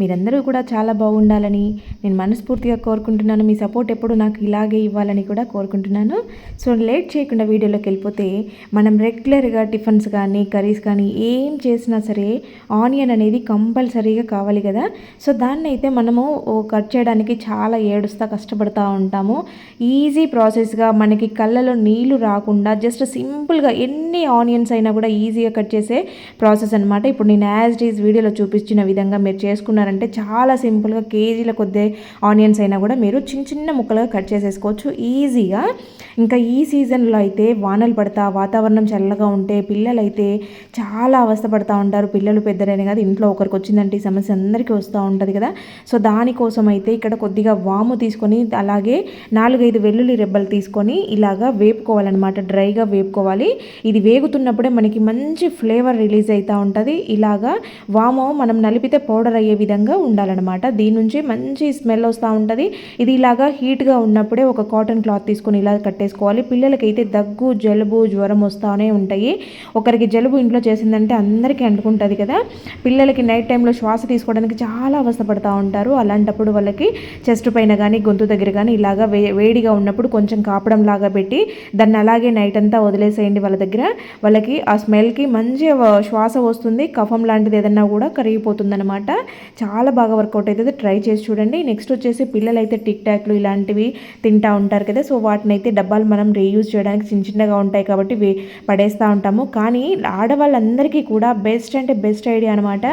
మీరందరూ కూడా చాలా బాగుండాలని నేను మనస్ఫూర్తిగా కోరుకుంటున్నాను. మీ సపోర్ట్ ఎప్పుడు నాకు ఇలాగే ఇవ్వాలని కూడా కోరుకుంటున్నాను. సో లేట్ చేయకుండా వీడియోలోకి వెళ్ళిపోతే మనం రెగ్యులర్గా టిఫిన్స్ కానీ కర్రీస్ కానీ ఏం చేసినా సరే ఆనియన్ అనేది కంపల్సరీగా కావాలి కదా. సో దాన్ని అయితే మనము కట్ చేయడానికి చాలా ఏడుస్తా కష్టపడుతూ ఉంటాము. ఈజీ ప్రాసెస్గా మనకి కళ్ళలో నీళ్ళు రాకుండా జస్ట్ సింపుల్గా ఎన్ని ఆనియన్స్ అయినా కూడా ఈజీగా కట్ చేసే ప్రాసెస్ అనమాట ఇప్పుడు నేను యాజ్ డీజ్ ఈజ్ వీడియోలో చూపించిన విధంగా మీరు చేసుకున్నారంటే చాలా సింపుల్గా కేజీల కొద్ది ఆనియన్స్ అయినా కూడా మీరు చిన్న చిన్న ముక్కలుగా కట్ చేసేసుకోవచ్చు. ఈజీగా. ఇంకా ఈ సీజన్లో అయితే వానలు పడతా వాతావరణం చల్లగా ఉంటే పిల్లలైతే చాలా అవస్థపడతా ఉంటారు. పిల్లలు పెద్దరైన కాదు ఇంట్లో ఒకరికి వచ్చిందంటే ఈ సమస్య అందరికీ వస్తూ ఉంటుంది కదా. సో దానికోసం అయితే ఇక్కడ కొద్దిగా వాము తీసుకొని అలాగే నాలుగైదు వెల్లుల్లి రెబ్బలు తీసుకొని ఇలాగా వేపుకోవాలన్నమాట. డ్రైగా వేపుకోవాలి. ఇది వేగుతున్నప్పుడే మనకి మంచి ఫ్లేవర్ రిలీజ్ అవుతూ ఉంటుంది. ఇలాగా వాము మనం నలిపితే పౌడర్ అయ్యే విధంగా ఉండాలన్నమాట. దీని నుంచి మంచి స్మెల్ వస్తూ ఉంటుంది. ఇది ఇలాగా హీట్గా ఉన్నప్పుడే ఒక కాటన్ క్లాత్ తీసుకొని ఇలా కట్టేసుకోవాలి. పిల్లలకైతే దగ్గు జలుబు జ్వరం వస్తూనే ఉంటాయి. ఒకరికి జలుబు ఇంట్లో చేసిందంటే అందరికీ అంటుకుంటుంది కదా. పిల్లలకి నైట్ టైంలో శ్వాస తీసుకోవడానికి చాలా అవస్థపడుతూ ఉంటారు. అలాంటప్పుడు వాళ్ళకి చెస్ట్ పైన కానీ గొంతు దగ్గర కానీ ఇలాగా వే వేడిగా ఉన్నప్పుడు కొంచెం కాపడం లాగా పెట్టి దాన్ని అలాగే నైట్ అంతా వదిలేసేయండి వాళ్ళ దగ్గర. వాళ్ళకి ఆ స్మెల్కి మంచి శ్వాస వస్తుంది. కఫం లాంటిది ఏదన్నా కూడా కరిగిపోతుందన్నమాట. చాలా బాగా వర్కౌట్ అవుతుంది ట్రై చేసి చూడండి. నెక్స్ట్ వచ్చేసి పిల్లలు అయితే టిక్ టాక్లు ఇలాంటివి తింటా ఉంటారు కదా. సో వాటిని అయితే డబ్బాలు మనం రీయూజ్ చేయడానికి చిన్న చిన్నగా ఉంటాయి కాబట్టి పడేస్తూ ఉంటాము. కానీ ఆడవాళ్ళందరికీ కూడా బెస్ట్ అంటే బెస్ట్ ఐడియా అనమాట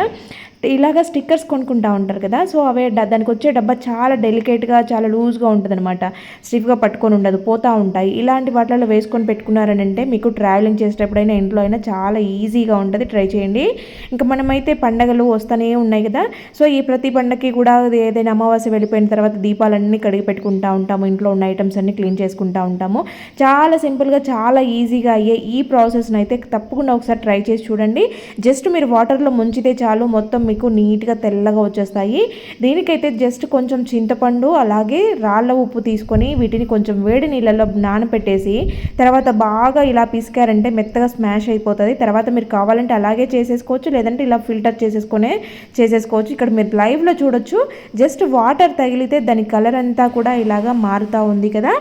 ఇలాగ స్టిక్కర్స్ కొనుక్కుంటా ఉంటారు కదా సో అవే దానికి వచ్చే డబ్బా చాలా డెలికేట్గా చాలా లూజ్గా ఉంటుంది అనమాట స్టిఫ్గా పట్టుకొని ఉండదు పోతూ ఉంటాయి. ఇలాంటి వాటిలో వేసుకొని పెట్టుకున్నారని అంటే మీకు ట్రావెలింగ్ చేసేటప్పుడైనా ఇంట్లో అయినా చాలా ఈజీగా ఉంటుంది. ట్రై చేయండి. ఇంకా మనమైతే పండగలు వస్తూనే ఉన్నాయి కదా సో ఈ ప్రతి పండగకి కూడా ఏదైనా అమావాస్య వెళ్ళిపోయిన తర్వాత దీపాలన్నీ కడిగి పెట్టుకుంటా ఉంటాము. ఇంట్లో ఉన్న ఐటమ్స్ అన్ని క్లీన్ చేసుకుంటా ఉంటాము. చాలా సింపుల్గా చాలా ఈజీగా అయ్యే ఈ ప్రాసెస్ని అయితే తప్పకుండా ఒకసారి ట్రై చేసి చూడండి. జస్ట్ మీరు వాటర్లో ముంచితే చాలు మొత్తం మీకు నీట్గా తెల్లగా వచ్చేస్తాయి. దీనికైతే జస్ట్ కొంచెం చింతపండు అలాగే రాళ్ళ ఉప్పు తీసుకొని వీటిని కొంచెం వేడి నీళ్ళలో నానపెట్టేసి తర్వాత బాగా ఇలా పిసికారంటే మెత్తగా స్మాష్ అయిపోతుంది. తర్వాత మీరు కావాలంటే అలాగే చేసేసుకోవచ్చు లేదంటే ఇలా ఫిల్టర్ చేసేసుకునే చేసేసుకోవచ్చు. ఇక్కడ మీరు లైవ్లో చూడొచ్చు. జస్ట్ వాటర్ తగిలితే దాని కలర్ అంతా కూడా ఇలాగా మారుతూ ఉంది కదా.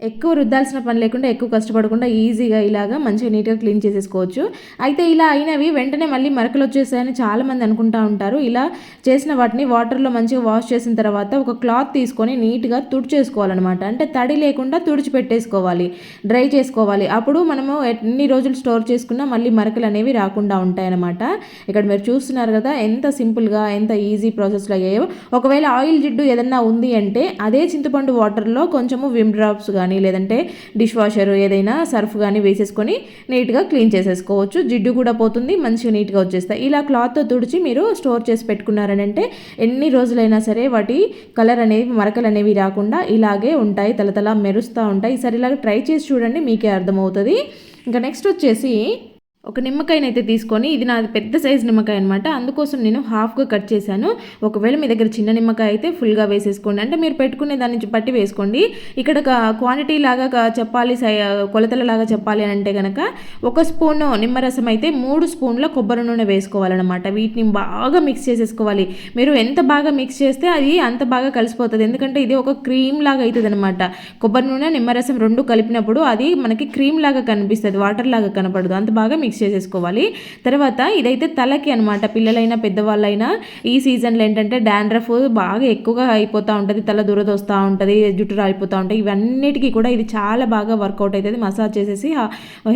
ఎక్కువ రుద్దాల్సిన పని లేకుండా ఎక్కువ కష్టపడకుండా ఈజీగా ఇలాగా మంచిగా నీట్గా క్లీన్ చేసేసుకోవచ్చు. అయితే ఇలా అయినవి వెంటనే మళ్ళీ మరకలు వచ్చేసాయని చాలామంది అనుకుంటా ఉంటారు. ఇలా చేసిన వాటిని వాటర్లో మంచిగా వాష్ చేసిన తర్వాత ఒక క్లాత్ తీసుకొని నీట్గా తుడిచేసుకోవాలన్నమాట. అంటే తడి లేకుండా తుడిచి పెట్టేసుకోవాలి డ్రై చేసుకోవాలి. అప్పుడు మనము ఎన్ని రోజులు స్టోర్ చేసుకున్నా మళ్ళీ మరకలు అనేవి రాకుండా ఉంటాయన్నమాట. ఇక్కడ మీరు చూస్తున్నారు కదా ఎంత సింపుల్గా ఎంత ఈజీ ప్రాసెస్లో అయ్యాయో. ఒకవేళ ఆయిల్ జిడ్డు ఏదన్నా ఉంది అంటే అదే చింతపండు వాటర్లో కొంచెము విమ్ డ్రాప్స్ కానీ లేదంటే డిష్ వాషర్ ఏదైనా సర్ఫ్ కానీ వేసేసుకొని నీట్గా క్లీన్ చేసేసుకోవచ్చు. జిడ్డు కూడా పోతుంది మంచిగా నీట్గా వచ్చేస్తాయి. ఇలా క్లాత్తో తుడిచి మీరు స్టోర్ చేసి పెట్టుకున్నారని అంటే ఎన్ని రోజులైనా సరే వాటి కలర్ అనేవి మరకలు అనేవి రాకుండా ఇలాగే ఉంటాయి తలతల మెరుస్తూ ఉంటాయి. ఈసారి ఇలాగ ట్రై చేసి చూడండి మీకే అర్థమవుతుంది. ఇంకా నెక్స్ట్ వచ్చేసి ఒక నిమ్మకాయనైతే తీసుకొని ఇది నాది పెద్ద సైజు నిమ్మకాయ అనమాట అందుకోసం నేను హాఫ్గా కట్ చేశాను. ఒకవేళ మీ దగ్గర చిన్న నిమ్మకాయ అయితే ఫుల్గా వేసేసుకోండి. అంటే మీరు పెట్టుకునే దాన్ని బట్టి వేసుకోండి. ఇక్కడ క్వాంటిటీ లాగా చెప్పాలి సై కొలతల లాగా చెప్పాలి అని అంటే కనుక ఒక స్పూన్ నిమ్మరసం అయితే మూడు స్పూన్ల కొబ్బరి నూనె వేసుకోవాలన్నమాట. వీటిని బాగా మిక్స్ చేసేసుకోవాలి. మీరు ఎంత బాగా మిక్స్ చేస్తే అది అంత బాగా కలిసిపోతుంది. ఎందుకంటే ఇది ఒక క్రీమ్ లాగా అవుతుంది అనమాట కొబ్బరి నూనె నిమ్మరసం రెండు కలిపినప్పుడు అది మనకి క్రీమ్ లాగా కనిపిస్తుంది వాటర్ లాగా కనపడదు. అంత బాగా మిక్స్ చేసేసుకోవాలి. తర్వాత ఇదైతే తలకి అనమాట పిల్లలైనా పెద్దవాళ్ళైనా ఈ సీజన్లో ఏంటంటే డాండ్రఫ్ బాగా ఎక్కువగా అయిపోతూ ఉంటుంది. తల దురద వస్తూ ఉంటుంది జుట్టు రాలిపోతూ ఉంటాయి ఇవన్నిటికీ కూడా ఇది చాలా బాగా వర్కౌట్ అవుతుంది మసాజ్ చేసేసి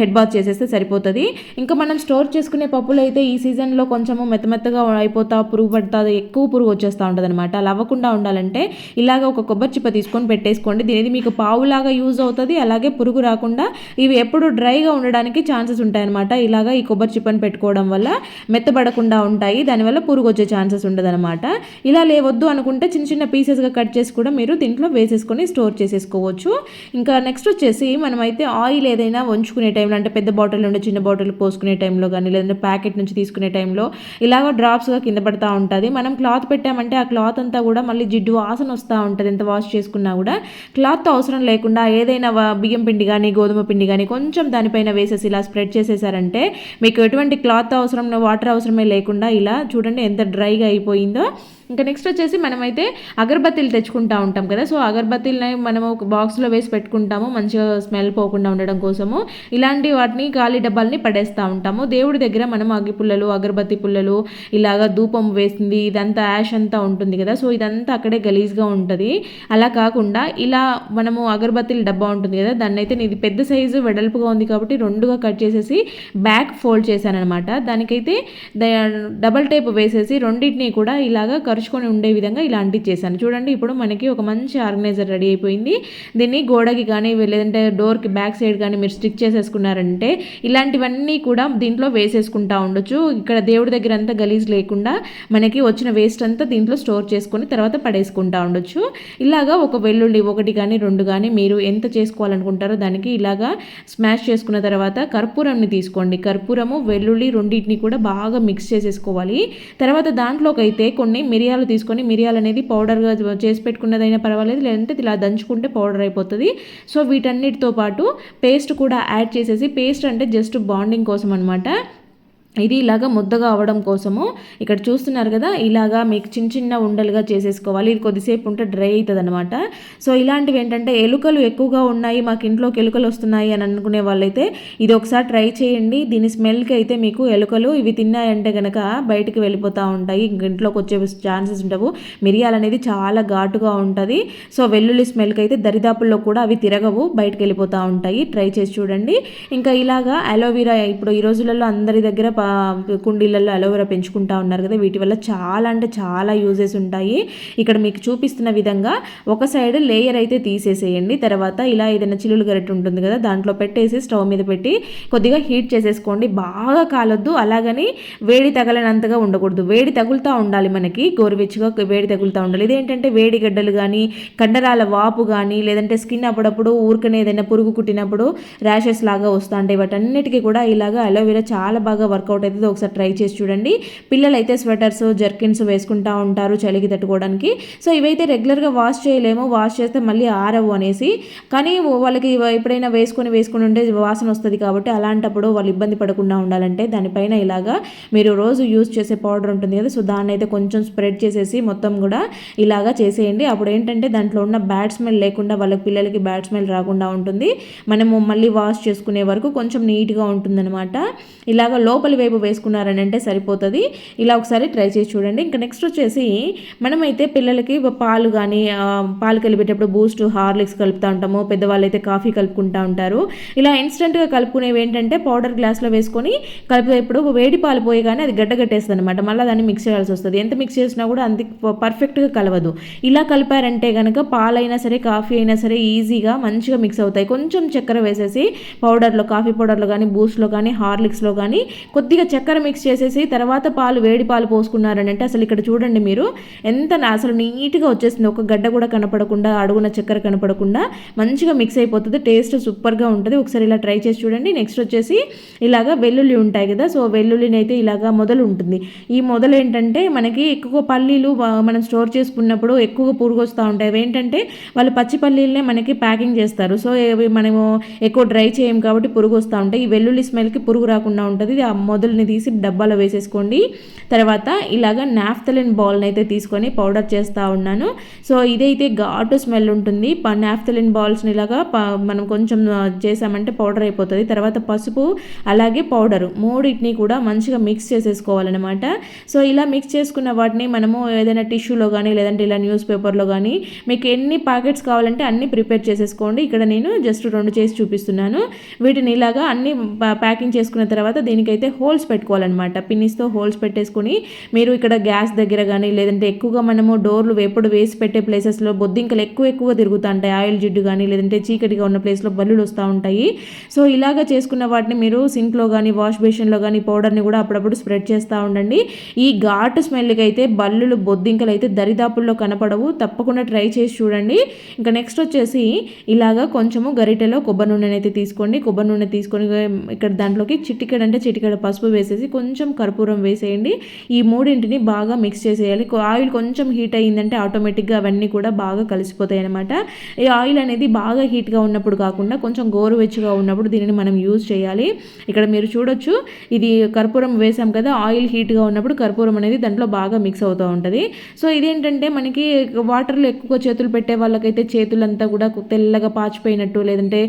హెడ్ బాత్ చేసేస్తే సరిపోతుంది. ఇంకా మనం స్టోర్ చేసుకునే పప్పులు అయితే ఈ సీజన్లో కొంచెము మెత్త మెత్తగా అయిపోతా పురుగు పడుతా ఎక్కువ పురుగు వచ్చేస్తూ ఉంటుంది అనమాట అలా అవ్వకుండా ఉండాలంటే ఇలాగ ఒక కొబ్బరి చిప్ప తీసుకొని పెట్టేసుకోండి. దీనిది మీకు పావులాగా యూజ్ అవుతుంది. అలాగే పురుగు రాకుండా ఇవి ఎప్పుడు డ్రైగా ఉండడానికి ఛాన్సెస్ ఉంటాయన్నమాట. ఇలాగా ఈ కొబ్బరి చిప్పని పెట్టుకోవడం వల్ల మెత్తబడకుండా ఉంటాయి. దానివల్ల పురుగు వచ్చే ఛాన్సెస్ ఉండదనమాట ఇలా లేవద్దు అనుకుంటే చిన్న చిన్న పీసెస్గా కట్ చేసి కూడా మీరు దీంట్లో వేసేసుకొని స్టోర్ చేసేసుకోవచ్చు. ఇంకా నెక్స్ట్ వచ్చేసి మనమైతే ఆయిల్ ఏదైనా వంచుకునే టైంలో అంటే పెద్ద బాటిల్ నుండి చిన్న బాటిల్ పోసుకునే టైంలో కానీ లేదంటే ప్యాకెట్ నుంచి తీసుకునే టైంలో ఇలాగ డ్రాప్స్గా కింద పడతా ఉంటుంది. మనం క్లాత్ పెట్టామంటే ఆ క్లాత్ అంతా కూడా మళ్ళీ జిడ్డు వాసన వస్తూ ఉంటుంది. ఎంత వాష్ చేసుకున్నా కూడా క్లాత్ అవసరం లేకుండా ఏదైనా బియ్యం పిండి కానీ గోధుమ పిండి కానీ కొంచెం దానిపైన వేసేసి ఇలా స్ప్రెడ్ చేసేసారంటే అంటే మీకు ఎటువంటి క్లాత్ అవసరం వాటర్ అవసరమే లేకుండా ఇలా చూడండి ఎంత డ్రైగా అయిపోయిందో. ఇంకా నెక్స్ట్ వచ్చేసి మనమైతే అగరబత్తీలు తెచ్చుకుంటా ఉంటాం కదా. సో అగరబత్తీలని మనము ఒక బాక్స్లో వేసి పెట్టుకుంటాము. మంచిగా స్మెల్ పోకుండా ఉండడం కోసము. ఇలాంటి వాటిని ఖాళీ డబ్బాలని పడేస్తూ ఉంటాము. దేవుడి దగ్గర మనం అగ్గి పుల్లలు అగరబత్తి పుల్లలు ఇలాగా ధూపం వేసింది ఇదంతా యాష్ అంతా ఉంటుంది కదా. సో ఇదంతా అక్కడే గలీజ్గా ఉంటుంది. అలా కాకుండా ఇలా మనము అగరబత్తీల డబ్బా ఉంటుంది కదా. దాన్ని అయితే ఇది పెద్ద సైజు వెడల్పుగా ఉంది కాబట్టి రెండుగా కట్ చేసేసి బ్యాక్ ఫోల్డ్ చేశాను అనమాట దానికైతే డబల్ టేప్ వేసేసి రెండింటిని కూడా ఇలాగా పరుచుకొని ఉండే విధంగా ఇలాంటివి చేశాను. చూడండి ఇప్పుడు మనకి ఒక మంచి ఆర్గనైజర్ రెడీ అయిపోయింది. దీన్ని గోడకి కానీ లేదంటే డోర్కి బ్యాక్ సైడ్ కానీ మీరు స్టిక్ చేసేసుకున్నారంటే ఇలాంటివన్నీ కూడా దీంట్లో వేసేసుకుంటా ఉండొచ్చు. ఇక్కడ దేవుడి దగ్గర అంతా గలీజ్ లేకుండా మనకి వచ్చిన వేస్ట్ అంతా దీంట్లో స్టోర్ చేసుకొని తర్వాత పడేసుకుంటా ఉండొచ్చు. ఇలాగా ఒక వెల్లుల్లి ఒకటి కానీ రెండు కానీ మీరు ఎంత చేసుకోవాలనుకుంటారో దానికి ఇలాగా స్మాష్ చేసుకున్న తర్వాత కర్పూరంని తీసుకోండి. కర్పూరము వెల్లుల్లి రెండింటిని కూడా బాగా మిక్స్ చేసేసుకోవాలి. తర్వాత దాంట్లోకి అయితే కొన్ని మిరియా మిరియాలు తీసుకొని మిరియాలు అనేది పౌడర్గా చేసి పెట్టుకున్నదైనా పర్వాలేదు లేదంటే ఇలా దంచుకుంటే పౌడర్ అయిపోతుంది. సో వీటన్నిటితో పాటు పేస్ట్ కూడా యాడ్ చేసేసి పేస్ట్ అంటే జస్ట్ బాండింగ్ కోసం అనమాట ఇది ఇలాగ ముద్దగా అవ్వడం కోసము. ఇక్కడ చూస్తున్నారు కదా ఇలాగా మీకు చిన్న చిన్న ఉండలుగా చేసేసుకోవాలి. ఇది కొద్దిసేపు ఉంటే డ్రై అవుతుంది అనమాట సో ఇలాంటివి ఏంటంటే ఎలుకలు ఎక్కువగా ఉన్నాయి మాకు ఇంట్లోకి ఎలుకలు వస్తున్నాయి అని అనుకునే వాళ్ళైతే ఇది ఒకసారి ట్రై చేయండి. దీని స్మెల్కి అయితే మీకు ఎలుకలు ఇవి తిన్నాయంటే కనుక బయటికి వెళ్ళిపోతూ ఉంటాయి. ఇంట్లోకి వచ్చే ఛాన్సెస్ ఉండవు. మిరియాలు అనేది చాలా ఘాటుగా ఉంటుంది. సో వెల్లుల్లి స్మెల్కి అయితే దరిదాపుల్లో కూడా అవి తిరగవు బయటకు వెళ్ళిపోతూ ఉంటాయి. ట్రై చేసి చూడండి. ఇంకా ఇలాగా అలోవీరా ఇప్పుడు ఈ రోజులలో అందరి దగ్గర కుండీలలో అలోవెరా పెంచుకుంటా ఉన్నారు కదా వీటి వల్ల చాలా అంటే చాలా యూజెస్ ఉంటాయి. ఇక్కడ మీకు చూపిస్తున్న విధంగా ఒక సైడ్ లేయర్ అయితే తీసేసేయండి. తర్వాత ఇలా ఏదైనా చిల్లులు గరెట్ ఉంటుంది కదా దాంట్లో పెట్టేసి స్టవ్ మీద పెట్టి కొద్దిగా హీట్ చేసేసుకోండి. బాగా కాలొద్దు అలాగని వేడి తగలనంతగా ఉండకూడదు. వేడి తగులుతూ ఉండాలి మనకి గోరువెచ్చగా వేడి తగులుతూ ఉండాలి. ఇదేంటంటే వేడి గడ్డలు కానీ కండరాల వాపు కానీ లేదంటే స్కిన్ అప్పుడప్పుడు ఊరికనే ఏదైనా పురుగు కుట్టినప్పుడు ర్యాషెస్ లాగా వస్తూ ఉంటాయి వాటన్నిటికీ కూడా ఇలాగా అలోవెరా చాలా బాగా వర్క్ వర్కౌట్ అవుతుంది ఒకసారి ట్రై చేసి చూడండి. పిల్లలు అయితే స్వెటర్స్ జర్కిన్స్ వేసుకుంటూ ఉంటారు చలికి తట్టుకోవడానికి. సో ఇవైతే రెగ్యులర్గా వాష్ చేయలేము. వాష్ చేస్తే మళ్ళీ ఆరవు అనేసి. కానీ వాళ్ళకి ఎప్పుడైనా వేసుకొని వేసుకుని ఉంటే వాసన వస్తుంది కాబట్టి అలాంటప్పుడు వాళ్ళు ఇబ్బంది పడకుండా ఉండాలంటే దానిపైన ఇలాగా మీరు రోజు యూజ్ చేసే పౌడర్ ఉంటుంది కదా సో దాన్ని అయితే కొంచెం స్ప్రెడ్ చేసేసి మొత్తం కూడా ఇలాగా చేసేయండి. అప్పుడు ఏంటంటే దాంట్లో ఉన్న బ్యాడ్ స్మెల్ లేకుండా వాళ్ళ పిల్లలకి బ్యాడ్ స్మెల్ రాకుండా ఉంటుంది. మనము మళ్ళీ వాష్ చేసుకునే వరకు కొంచెం నీట్గా ఉంటుందన్నమాట. ఇలాగ లోపలి వైపు వేసుకున్నారని అంటే సరిపోతుంది. ఇలా ఒకసారి ట్రై చేసి చూడండి. ఇంకా నెక్స్ట్ వచ్చేసి మనమైతే పిల్లలకి పాలు కానీ పాలు కలిపేటప్పుడు బూస్ట్ హార్లిక్స్ కలుపుతూ ఉంటాము. పెద్దవాళ్ళు అయితే కాఫీ కలుపుకుంటూ ఉంటారు. ఇలా ఇన్స్టెంట్గా కలుపుకునేవి ఏంటంటే పౌడర్ గ్లాస్లో వేసుకొని కలిపేటప్పుడు వేడి పాలు పోయి కానీ అది గడ్డగట్టేస్తుంది అనమాట మళ్ళీ దాన్ని మిక్స్ చేయాల్సి వస్తుంది. ఎంత మిక్స్ చేసినా కూడా అంత పర్ఫెక్ట్గా కలవదు. ఇలా కలిపారంటే కనుక పాలైనా సరే కాఫీ అయినా సరే ఈజీగా మంచిగా మిక్స్ అవుతాయి. కొంచెం చక్కెర వేసేసి పౌడర్లో కాఫీ పౌడర్లో కానీ బూస్ట్లో కానీ హార్లిక్స్లో కానీ కొద్ది కొద్దిగా చక్కెర మిక్స్ చేసేసి తర్వాత పాలు వేడి పాలు పోసుకున్నారని అంటే అసలు ఇక్కడ చూడండి మీరు ఎంత అసలు నీట్గా వచ్చేసింది. ఒక గడ్డ కూడా కనపడకుండా అడుగున చక్కెర కనపడకుండా మంచిగా మిక్స్ అయిపోతుంది. టేస్ట్ సూపర్గా ఉంటుంది. ఒకసారి ఇలా ట్రై చేసి చూడండి. నెక్స్ట్ వచ్చేసి ఇలాగా వెల్లుల్లి ఉంటాయి కదా. సో వెల్లుల్లిని అయితే ఇలాగా మొదలు ఉంటుంది. ఈ మొదలు ఏంటంటే మనకి ఎక్కువ పల్లీలు మనం స్టోర్ చేసుకున్నప్పుడు ఎక్కువగా పురుగు వస్తూ ఉంటాయి. ఏంటంటే వాళ్ళు పచ్చి పల్లీలనే మనకి ప్యాకింగ్ చేస్తారు. సో మనము ఎక్కువ డ్రై చేయం కాబట్టి పురుగు వస్తూ ఉంటాయి. ఈ వెల్లుల్లి స్మెల్కి పురుగు రాకుండా ఉంటుంది. ఆ మొదలుని తీసి డబ్బాలో వేసేసుకోండి. తర్వాత ఇలాగ నాఫ్తలిన్ బాల్ని అయితే తీసుకొని పౌడర్ చేస్తూ ఉన్నాను. సో ఇదైతే ఘాటు స్మెల్ ఉంటుంది. నాఫ్తలిన్ బాల్స్ని ఇలాగా మనం కొంచెం చేసామంటే పౌడర్ అయిపోతుంది. తర్వాత పసుపు అలాగే పౌడరు మూడింటిని కూడా మంచిగా మిక్స్ చేసేసుకోవాలన్నమాట. సో ఇలా మిక్స్ చేసుకున్న వాటిని మనము ఏదైనా టిష్యూలో కానీ లేదంటే ఇలా న్యూస్ పేపర్లో కానీ మీకు ఎన్ని ప్యాకెట్స్ కావాలంటే అన్ని ప్రిపేర్ చేసేసుకోండి. ఇక్కడ నేను జస్ట్ రెండు చేసి చూపిస్తున్నాను. వీటిని ఇలాగా అన్ని ప్యాకింగ్ చేసుకున్న తర్వాత దీనికైతే హోల్ హోల్స్ పెట్టుకోవాలన్నమాట. పిన్నిస్తో హోల్స్ పెట్టేసుకొని మీరు ఇక్కడ గ్యాస్ దగ్గర కానీ లేదంటే ఎక్కువగా మనము డోర్లు ఎప్పుడు వేసి పెట్టే ప్లేసెస్లో బొద్దింకలు ఎక్కువ ఎక్కువ తిరుగుతూ ఉంటాయి ఆయిల్ జిడ్డు కానీ లేదంటే చీకటిగా ఉన్న ప్లేస్లో బల్లులు వస్తూ ఉంటాయి. సో ఇలాగ చేసుకున్న వాటిని మీరు సింక్లో కానీ వాష్ బేషన్లో కానీ పౌడర్ని కూడా అప్పుడప్పుడు స్ప్రెడ్ చేస్తూ ఉండండి. ఈ ఘాటు స్మెల్కి అయితే బల్లులు బొద్దింకలు అయితే దరిదాపుల్లో కనపడవు. తప్పకుండా ట్రై చేసి చూడండి. ఇంకా నెక్స్ట్ వచ్చేసి ఇలాగా కొంచెము గరిటెలో కొబ్బరి నూనె అయితే తీసుకోండి. కొబ్బరి నూనె తీసుకొని ఇక్కడ దాంట్లోకి చిటికెడ అంటే చిటికెడ పసుపు పసుపు వేసేసి కొంచెం కర్పూరం వేసేయండి. ఈ మూడింటిని బాగా మిక్స్ చేసేయాలి. ఆయిల్ కొంచెం హీట్ అయ్యిందంటే ఆటోమేటిక్గా అవన్నీ కూడా బాగా కలిసిపోతాయి అనమాట ఈ ఆయిల్ అనేది బాగా హీట్గా ఉన్నప్పుడు కాకుండా కొంచెం గోరువెచ్చగా ఉన్నప్పుడు దీనిని మనం యూజ్ చేయాలి. ఇక్కడ మీరు చూడొచ్చు ఇది కర్పూరం వేసాం కదా ఆయిల్ హీట్గా ఉన్నప్పుడు కర్పూరం అనేది దాంట్లో బాగా మిక్స్ అవుతూ ఉంటుంది. సో ఇదేంటంటే మనకి వాటర్లో ఎక్కువ చేతులు పెట్టే వాళ్ళకైతే చేతులంతా కూడా తెల్లగా పాచిపోయినట్టు లేదంటే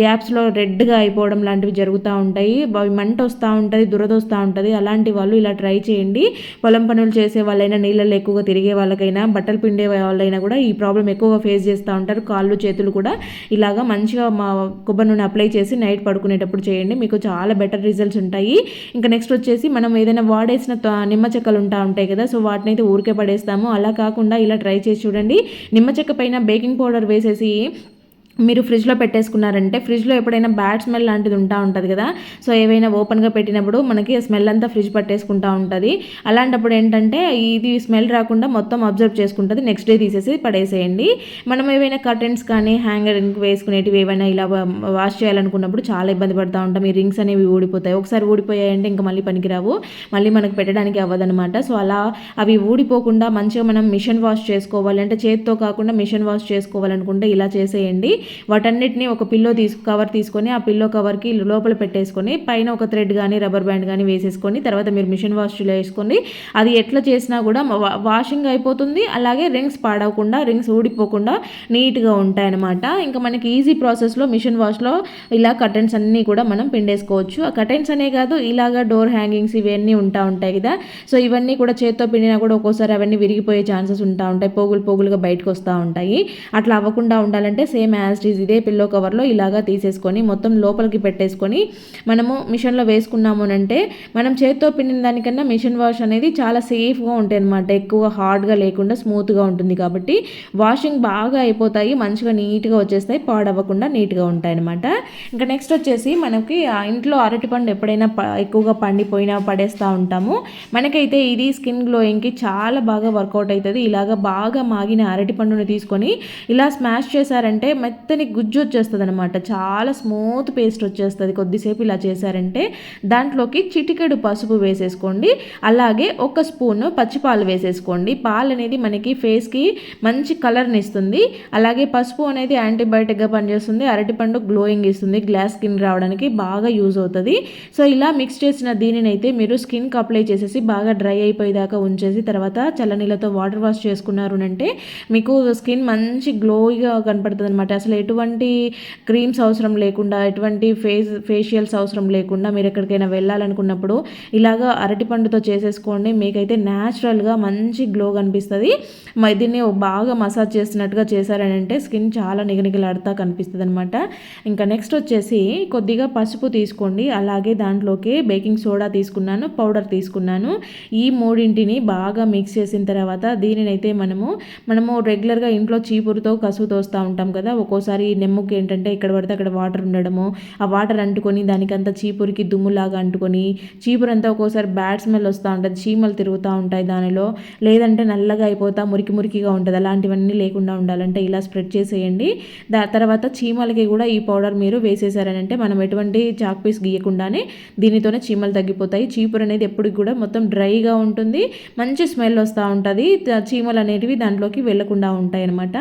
గ్యాప్స్లో రెడ్గా అయిపోవడం లాంటివి జరుగుతూ ఉంటాయి. మంట వస్తూ ఉంటుంది దురద వస్తూ ఉంటుంది. అలాంటి వాళ్ళు ఇలా ట్రై చేయండి. పొలం పనులు చేసే వాళ్ళైనా నీళ్ళల్లో ఎక్కువగా తిరిగే వాళ్ళకైనా బట్టలు పిండే వాళ్ళైనా కూడా ఈ ప్రాబ్లం ఎక్కువగా ఫేస్ చేస్తూ ఉంటారు. కాళ్ళు చేతులు కూడా ఇలాగా మంచిగా మా కొబ్బరి నూనె అప్లై చేసి నైట్ పడుకునేటప్పుడు చేయండి. మీకు చాలా బెటర్ రిజల్ట్స్ ఉంటాయి. ఇంకా నెక్స్ట్ వచ్చేసి మనం ఏదైనా వాడేసిన నిమ్మ చెక్కలు ఉంటా ఉంటాయి కదా సో వాటిని అయితే ఊరికే పడేస్తాము. అలా కాకుండా ఇలా ట్రై చేసి చూడండి. నిమ్మ చెక్క పైన బేకింగ్ పౌడర్ వేసేసి మీరు ఫ్రిడ్జ్లో పెట్టేసుకున్నారంటే ఫ్రిడ్జ్లో ఎప్పుడైనా బ్యాడ్ స్మెల్ లాంటిది ఉంటా ఉంటుంది కదా. సో ఏవైనా ఓపెన్గా పెట్టినప్పుడు మనకి స్మెల్ అంతా ఫ్రిడ్జ్ పట్టేసుకుంటా ఉంటుంది. అలాంటప్పుడు ఏంటంటే ఇది స్మెల్ రాకుండా మొత్తం అబ్జర్వ్ చేసుకుంటుంది. నెక్స్ట్ డే తీసేసి పడేసేయండి. మనం ఏవైనా కర్టెన్స్ కానీ హ్యాంగర్ వేసుకునేటివి ఏవైనా ఇలా వాష్ చేయాలనుకున్నప్పుడు చాలా ఇబ్బంది పడుతూ ఉంటాం. ఈ రింగ్స్ అనేవి ఊడిపోతాయి. ఒకసారి ఊడిపోయాయంటే ఇంకా మళ్ళీ పనికిరావు. మళ్ళీ మనకు పెట్టడానికి అవ్వదనమాట సో అలా అవి ఊడిపోకుండా మంచిగా మనం మిషన్ వాష్ చేసుకోవాలి అంటే చేతితో కాకుండా మిషన్ వాష్ చేసుకోవాలనుకుంటే ఇలా చేసేయండి. వాటన్నిటిని ఒక పిల్లో తీసు కవర్ తీసుకొని ఆ పిల్లో కవర్కి లోపల పెట్టేసుకొని పైన ఒక థ్రెడ్ కానీ రబ్బర్ బ్యాండ్ కానీ వేసేసుకొని తర్వాత మీరు మిషన్ వాష్లో వేసుకొని అది ఎట్లా చేసినా కూడా వాషింగ్ అయిపోతుంది. అలాగే రింగ్స్ పాడవకుండా రింగ్స్ ఊడిపోకుండా నీట్గా ఉంటాయన్నమాట. ఇంకా మనకి ఈజీ ప్రాసెస్లో మిషన్ వాష్లో ఇలా కర్టెన్స్ అన్నీ కూడా మనం పిండేసుకోవచ్చు. ఆ కర్టెన్స్ అనే కాదు ఇలాగా డోర్ హ్యాంగింగ్స్ ఇవన్నీ ఉంటా ఉంటాయి కదా. సో ఇవన్నీ కూడా చేత్తో పిండినా కూడా ఒక్కోసారి అవన్నీ విరిగిపోయే ఛాన్సెస్ ఉంటా ఉంటాయి పోగులు పోగులుగా బయటకు వస్తూ ఉంటాయి. అట్లా అవ్వకుండా ఉండాలంటే సేమ్ యాజ్ యాజ్ ఇదే పిల్లో కవర్లో ఇలాగా తీసేసుకొని మొత్తం లోపలికి పెట్టేసుకొని మనము మిషన్లో వేసుకున్నాము అంటే మనం చేత్తో పిండిన దానికన్నా మిషన్ వాష్ అనేది చాలా సేఫ్గా ఉంటాయి అనమాట ఎక్కువ హార్డ్గా లేకుండా స్మూత్గా ఉంటుంది కాబట్టి వాషింగ్ బాగా అయిపోతాయి మంచిగా నీట్గా వచ్చేస్తాయి పాడవ్వకుండా నీట్గా ఉంటాయి అనమాట ఇంకా నెక్స్ట్ వచ్చేసి మనకి ఇంట్లో అరటిపండు ఎప్పుడైనా ఎక్కువగా పండిపోయినా పడేస్తూ ఉంటాము. మనకైతే ఇది స్కిన్ గ్లోయింగ్కి చాలా బాగా వర్కౌట్ అవుతుంది. ఇలాగ బాగా మాగిన అరటిపండుని తీసుకొని ఇలా స్మాష్ చేశారంటే మెత్తని గుజ్జు వచ్చేస్తుంది అనమాట చాలా స్మూత్ పేస్ట్ వచ్చేస్తుంది. కొద్దిసేపు ఇలా చేశారంటే దాంట్లోకి చిటికెడు పసుపు వేసేసుకోండి. అలాగే ఒక స్పూన్ పచ్చిపాలు వేసేసుకోండి. పాలు అనేది మనకి ఫేస్కి మంచి కలర్ని ఇస్తుంది అలాగే పసుపు అనేది యాంటీబయాటిక్గా పనిచేస్తుంది. అరటిపండు గ్లోయింగ్ ఇస్తుంది. గ్లాస్ స్కిన్ రావడానికి బాగా యూజ్ అవుతుంది. సో ఇలా మిక్స్ చేసిన దీనిని అయితే మీరు స్కిన్కి అప్లై చేసేసి బాగా డ్రై అయిపోయేదాకా ఉంచేసి తర్వాత చల్లనీళ్ళతో వాటర్ వాష్ చేసుకున్నారు అంటే మీకు స్కిన్ మంచి గ్లోయిగా కనపడుతుంది అనమాట అసలు ఎటువంటి క్రీమ్స్ అవసరం లేకుండా ఎటువంటి ఫేస్ ఫేషియల్స్ అవసరం లేకుండా మీరు ఎక్కడికైనా వెళ్ళాలనుకున్నప్పుడు ఇలాగ అరటిపండుతో చేసేసుకోండి. మీకైతే న్యాచురల్గా మంచి గ్లో కనిపిస్తుంది. దీన్ని బాగా మసాజ్ చేస్తున్నట్టుగా చేశారని అంటే స్కిన్ చాలా నిగనిగలాడుతా కనిపిస్తుంది అనమాట ఇంకా నెక్స్ట్ వచ్చేసి కొద్దిగా పసుపు తీసుకోండి. అలాగే దాంట్లోకి బేకింగ్ సోడా తీసుకున్నాను పౌడర్ తీసుకున్నాను. ఈ మూడింటిని బాగా మిక్స్ చేసిన తర్వాత దీనినైతే మనము మనము రెగ్యులర్గా ఇంట్లో చీపురుతో కసువు తోస్తూ ఉంటాం కదా ఒక్కోసారి నెమ్ముకి ఏంటంటే ఇక్కడ పడితే అక్కడ వాటర్ ఉండడము ఆ వాటర్ అంటుకొని దానికంతా చీపురికి దుమ్ములాగా అంటుకొని చీపురు అంతా ఒక్కోసారి బ్యాడ్ స్మెల్ వస్తూ ఉంటుంది చీమలు తిరుగుతూ ఉంటాయి దానిలో. లేదంటే నల్లగా అయిపోతా మురికి మురికిగా ఉంటుంది. అలాంటివన్నీ లేకుండా ఉండాలంటే ఇలా స్ప్రెడ్ చేసేయండి. దా తర్వాత చీమలకి కూడా ఈ పౌడర్ మీరు వేసేసారనంటే మనం ఎటువంటి చాక్ పీస్ గీయకుండానే దీనితోనే చీమలు తగ్గిపోతాయి. చీపురు అనేది ఎప్పటికి కూడా మొత్తం డ్రైగా ఉంటుంది మంచి స్మెల్ వస్తూ ఉంటుంది. చీమలు అనేటివి దాంట్లోకి వెళ్ళకుండా ఉంటాయి అనమాట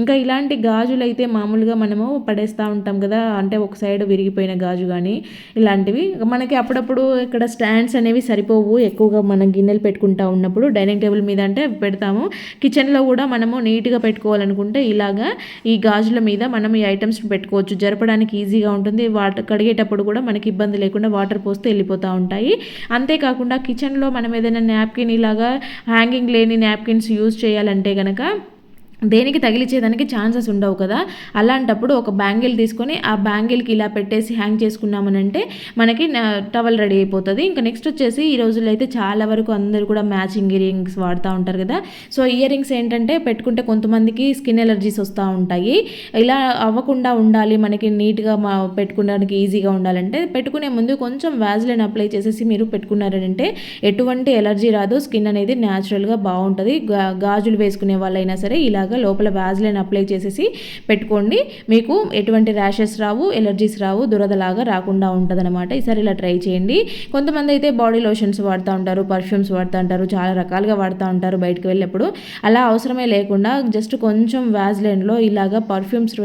ఇంకా ఇలాంటి గాజులు అయితే మామూలుగా మనము పడేస్తూ ఉంటాం కదా అంటే ఒక సైడ్ విరిగిపోయిన గాజు కానీ ఇలాంటివి. మనకి అప్పుడప్పుడు ఇక్కడ స్టాండ్స్ అనేవి సరిపోవు ఎక్కువగా మనం గిన్నెలు పెట్టుకుంటా ఉన్నప్పుడు డైనింగ్ టేబుల్ మీద అంటే పెడతాము. కిచెన్లో కూడా మనము నీట్గా పెట్టుకోవాలనుకుంటే ఇలాగా ఈ గాజుల మీద మనం ఈ ఐటమ్స్ పెట్టుకోవచ్చు. జరపడానికి ఈజీగా ఉంటుంది. వాటర్ కడిగేటప్పుడు కూడా మనకి ఇబ్బంది లేకుండా వాటర్ పోస్తే వెళ్ళిపోతూ ఉంటాయి. అంతేకాకుండా కిచెన్లో మనం ఏదైనా నాప్కిన్ ఇలాగా హ్యాంగింగ్ లేని నాప్కిన్స్ యూజ్ చేయాలంటే కనుక దేనికి తగిలించేదానికి ఛాన్సెస్ ఉండవు కదా. అలాంటప్పుడు ఒక బ్యాంగిల్ తీసుకొని ఆ బ్యాంగిల్కి ఇలా పెట్టేసి హ్యాంగ్ చేసుకున్నామనంటే మనకి టవల్ రెడీ అయిపోతుంది. ఇంకా నెక్స్ట్ వచ్చేసి ఈ రోజుల్లో అయితే చాలా వరకు అందరూ కూడా మ్యాచింగ్ ఇయర్ రింగ్స్ వాడుతూ ఉంటారు కదా. సో ఇయర్ రింగ్స్ ఏంటంటే పెట్టుకుంటే కొంతమందికి స్కిన్ ఎలర్జీస్ వస్తూ ఉంటాయి. ఇలా అవ్వకుండా ఉండాలి మనకి నీట్గా మా పెట్టుకోవడానికి ఈజీగా ఉండాలంటే పెట్టుకునే ముందు కొంచెం వ్యాజ్లైన్ అప్లై చేసేసి మీరు పెట్టుకున్నారంటే ఎటువంటి ఎలర్జీ రాదు. స్కిన్ అనేది న్యాచురల్గా బాగుంటుంది. గాజులు వేసుకునే వాళ్ళైనా సరే ఇలా ఇలాగా లోపల వ్యాజ్లైన్ అప్లై చేసేసి పెట్టుకోండి. మీకు ఎటువంటి ర్యాషెస్ రావు ఎలర్జీస్ రావు దురదలాగా రాకుండా ఉంటుందన్నమాట. ఈసారి ఇలా ట్రై చేయండి. కొంతమంది అయితే బాడీ లోషన్స్ వాడుతూ ఉంటారు పర్ఫ్యూమ్స్ వాడుతూ ఉంటారు చాలా రకాలుగా వాడుతూ ఉంటారు బయటకు వెళ్ళినప్పుడు అలా అవసరమే లేకుండా జస్ట్ కొంచెం వ్యాజ్లైన్లో ఇలాగా పర్ఫ్యూమ్స్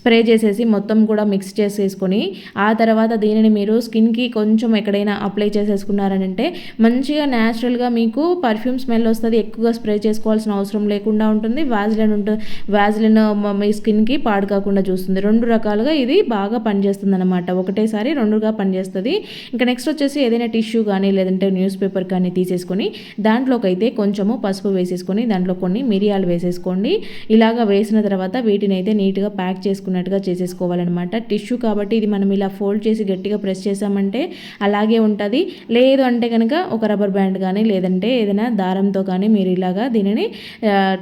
స్ప్రే చేసేసి మొత్తం కూడా మిక్స్ చేసేసుకొని ఆ తర్వాత దీనిని మీరు స్కిన్కి కొంచెం ఎక్కడైనా అప్లై చేసేసుకున్నారనంటే మంచిగా న్యాచురల్గా మీకు పర్ఫ్యూమ్ స్మెల్ వస్తుంది ఎక్కువగా స్ప్రే చేసుకోవాల్సిన అవసరం లేకుండా ఉంటుంది వ్యాజ్లైన్ ఉంటుంది మీ స్కిన్కి పాడు కాకుండా చూస్తుంది. రెండు రకాలుగా ఇది బాగా పనిచేస్తుంది అనమాట ఒకటేసారి రెండుగా పనిచేస్తుంది. ఇంకా నెక్స్ట్ వచ్చేసి ఏదైనా టిష్యూ కానీ లేదంటే న్యూస్ పేపర్ కానీ తీసేసుకొని దాంట్లోకి అయితే కొంచెము పసుపు వేసేసుకొని దాంట్లో కొన్ని మిరియాలు వేసేసుకోండి. ఇలాగా వేసిన తర్వాత వీటిని అయితే నీట్గా ప్యాక్ చేసుకున్నట్టుగా చేసేసుకోవాలన్నమాట. టిష్యూ కాబట్టి ఇది మనం ఇలా ఫోల్డ్ చేసి గట్టిగా ప్రెస్ చేసామంటే అలాగే ఉంటుంది. లేదు అంటే కనుక ఒక రబ్బర్ బ్యాండ్ కానీ లేదంటే ఏదైనా దారంతో కానీ మీరు ఇలాగా దీనిని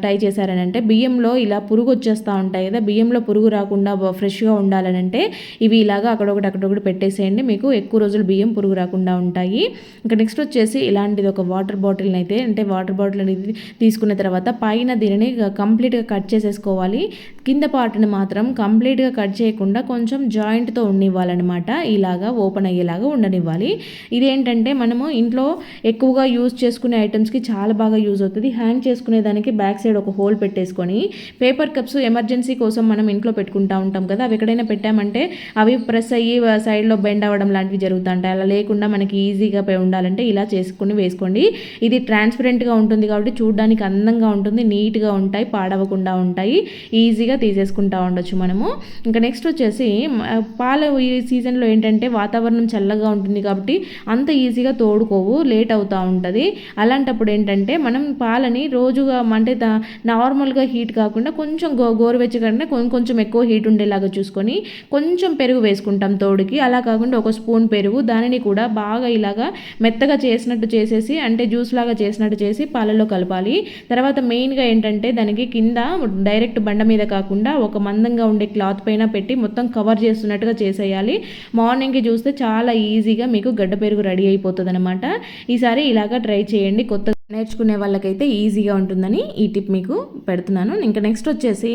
టై చేశారని అంటే బియ్యంలో ఇలా పురుగు వచ్చేస్తూ ఉంటాయి కదా బియ్యంలో పురుగు రాకుండా ఫ్రెష్గా ఉండాలని అంటే ఇవి ఇలాగా అక్కడొకటి అక్కడొకటి పెట్టేసేయండి. మీకు ఎక్కువ రోజులు బియ్యం పురుగు రాకుండా ఉంటాయి. ఇంకా నెక్స్ట్ వచ్చేసి ఇలాంటిది ఒక వాటర్ బాటిల్ని అయితే అంటే వాటర్ బాటిల్ అనేది తీసుకున్న తర్వాత పైన దీనిని కంప్లీట్గా కట్ చేసేసుకోవాలి. కింద పార్ట్ని మాత్రం కంప్లీట్గా కట్ చేయకుండా కొంచెం జాయింట్తో ఉండివ్వాలన్నమాట ఇలాగా ఓపెన్ అయ్యేలాగా ఉండనివ్వాలి. ఇదేంటంటే మనము ఇంట్లో ఎక్కువగా యూజ్ చేసుకునే ఐటమ్స్కి చాలా బాగా యూజ్ అవుతుంది. హ్యాంగ్ చేసుకునే దానికి బ్యాక్ సైడ్ ఒక హోల్ పెట్టేసి పెట్టేసుకొని పేపర్ కప్స్ ఎమర్జెన్సీ కోసం మనం ఇంట్లో పెట్టుకుంటా ఉంటాం కదా. అవి ఎక్కడైనా పెట్టామంటే అవి ప్రెస్ అయ్యి సైడ్లో బెండ్ అవ్వడం లాంటివి జరుగుతుంటాయి. అలా లేకుండా మనకి ఈజీగా ఉండాలంటే ఇలా చేసుకుని వేసుకోండి. ఇది ట్రాన్స్పరెంట్గా ఉంటుంది కాబట్టి చూడడానికి అందంగా ఉంటుంది నీట్గా ఉంటాయి పాడవకుండా ఉంటాయి. ఈజీగా తీసేసుకుంటా ఉండొచ్చు మనము. ఇంకా నెక్స్ట్ వచ్చేసి పాల ఈ సీజన్లో ఏంటంటే వాతావరణం చల్లగా ఉంటుంది కాబట్టి అంత ఈజీగా తోడుకోవు లేట్ అవుతూ ఉంటుంది. అలాంటప్పుడు ఏంటంటే మనం పాలని రోజుగా అంటే నార్మల్గా హీట్ కాకుండా కొంచెం గో గోరువెచ్చగానే కొంచెం ఎక్కువ హీట్ ఉండేలాగా చూసుకొని కొంచెం పెరుగు వేసుకుంటాం తోడుకి. అలా కాకుండా ఒక స్పూన్ పెరుగు దానిని కూడా బాగా ఇలాగా మెత్తగా చేసినట్టు చేసేసి అంటే జ్యూస్ లాగా చేసినట్టు చేసి పాలలో కలపాలి. తర్వాత మెయిన్గా ఏంటంటే దానికి కింద డైరెక్ట్ బండ మీద కాకుండా ఒక మందంగా ఉండే క్లాత్ పైన పెట్టి మొత్తం కవర్ చేస్తున్నట్టుగా చేసేయాలి. మార్నింగ్కి చూస్తే చాలా ఈజీగా మీకు గడ్డ పెరుగు రెడీ అయిపోతుంది అనమాట ఈసారి ఇలాగా ట్రై చేయండి. కొత్త నేర్చుకునే వాళ్ళకైతే ఈజీగా ఉంటుందని ఈ టిప్ మీకు పెడుతున్నాను. ఇంకా నెక్స్ట్ వచ్చేసి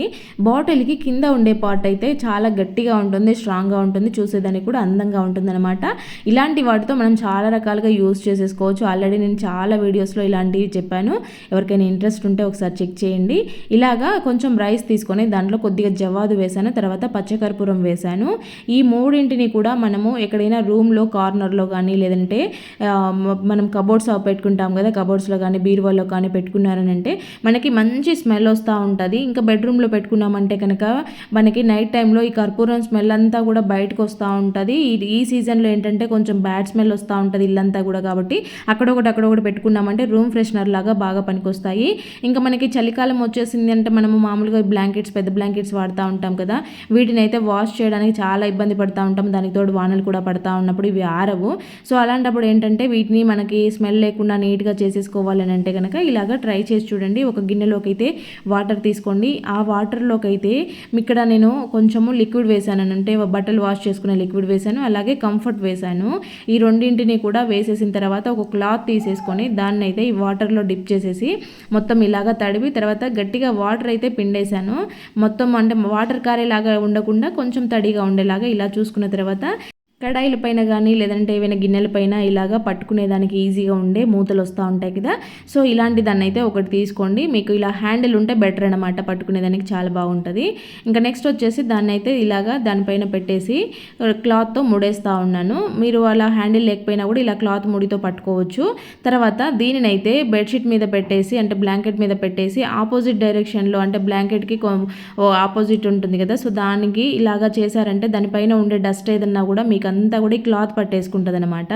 బాటిల్కి కింద ఉండే పార్ట్ అయితే చాలా గట్టిగా ఉంటుంది స్ట్రాంగ్గా ఉంటుంది చూసేదానికి కూడా అందంగా ఉంటుందన్నమాట. ఇలాంటి వాటితో మనం చాలా రకాలుగా యూజ్ చేసేసుకోవచ్చు. ఆల్రెడీ నేను చాలా వీడియోస్లో ఇలాంటివి చెప్పాను. ఎవరికైనా ఇంట్రెస్ట్ ఉంటే ఒకసారి చెక్ చేయండి. ఇలాగా కొంచెం రైస్ తీసుకొని దాంట్లో కొద్దిగా జవాదు వేశాను తర్వాత పచ్చకర్పూరం వేశాను ఈ మూడింటిని కూడా మనము ఎక్కడైనా రూమ్లో కార్నర్లో కానీ లేదంటే మనం కబోర్డ్స్ పెట్టుకుంటాం కదా కబోర్డ్స్లో కానీ బీరువాలో కానీ పెట్టుకున్నారని అంటే మనకి మంచి స్మెల్ వస్తూ ఉంటుంది. ఇంకా బెడ్రూమ్లో పెట్టుకున్నామంటే కనుక మనకి నైట్ టైంలో ఈ కర్పూరం స్మెల్ అంతా కూడా బయటకు వస్తూ ఉంటుంది. ఈ సీజన్లో ఏంటంటే కొంచెం బ్యాడ్ స్మెల్ వస్తూ ఉంటుంది ఇల్లంతా కూడా కాబట్టి అక్కడొకటి అక్కడొకటి పెట్టుకున్నామంటే రూమ్ ఫ్రెషనర్ లాగా బాగా పనికొస్తాయి. ఇంకా మనకి చలికాలం వచ్చేసింది అంటే మనము మామూలుగా బ్లాంకెట్స్ పెద్ద బ్లాంకెట్స్ వాడుతూ ఉంటాం కదా. వీటిని అయితే వాష్ చేయడానికి చాలా ఇబ్బంది పడుతూ ఉంటాం. దానికి తోడు వానలు కూడా పడుతూ ఉన్నప్పుడు ఇవి ఆరవు. సో అలాంటప్పుడు ఏంటంటే వీటిని మనకి స్మెల్ లేకుండా నీట్గా చేసేసుకోవాలి. కావాలని అంటే కనుక ఇలాగ ట్రై చేసి చూడండి. ఒక గిన్నెలోకి అయితే వాటర్ తీసుకోండి. ఆ వాటర్లోకి అయితే ఇక్కడ నేను కొంచెము లిక్విడ్ వేసాను అంటే బట్టలు వాష్ చేసుకునే లిక్విడ్ వేసాను అలాగే కంఫర్ట్ వేసాను ఈ రెండింటిని కూడా వేసేసిన తర్వాత ఒక క్లాత్ తీసేసుకొని దాన్ని అయితే ఈ వాటర్లో డిప్ చేసేసి మొత్తం ఇలాగ తడివి తర్వాత గట్టిగా వాటర్ అయితే పిండేశాను. మొత్తం అంటే వాటర్ కారేలాగా ఉండకుండా కొంచెం తడిగా ఉండేలాగా ఇలా చూసుకున్న తర్వాత కడాయిల పైన కానీ లేదంటే ఏవైనా గిన్నెల పైన ఇలాగా పట్టుకునేదానికి ఈజీగా ఉండే మూతలు వస్తూ ఉంటాయి కదా. సో ఇలాంటి దాన్ని అయితే ఒకటి తీసుకోండి. మీకు ఇలా హ్యాండిల్ ఉంటే బెటర్ అనమాట పట్టుకునేదానికి చాలా బాగుంటుంది. ఇంకా నెక్స్ట్ వచ్చేసి దాన్ని అయితే ఇలాగా దానిపైన పెట్టేసి క్లాత్తో ముడేస్తూ ఉన్నాను. మీరు అలా హ్యాండిల్ లేకపోయినా కూడా ఇలా క్లాత్ ముడితో పట్టుకోవచ్చు. తర్వాత దీనిని అయితే బెడ్షీట్ మీద పెట్టేసి అంటే బ్లాంకెట్ మీద పెట్టేసి ఆపోజిట్ డైరెక్షన్లో అంటే బ్లాంకెట్కి ఆపోజిట్ ఉంటుంది కదా. సో దానికి ఇలాగా చేశారంటే దానిపైన ఉండే డస్ట్ ఏదన్నా కూడా మీకు అంతా కూడా ఈ క్లాత్ పట్టేసుకుంటుంది అనమాట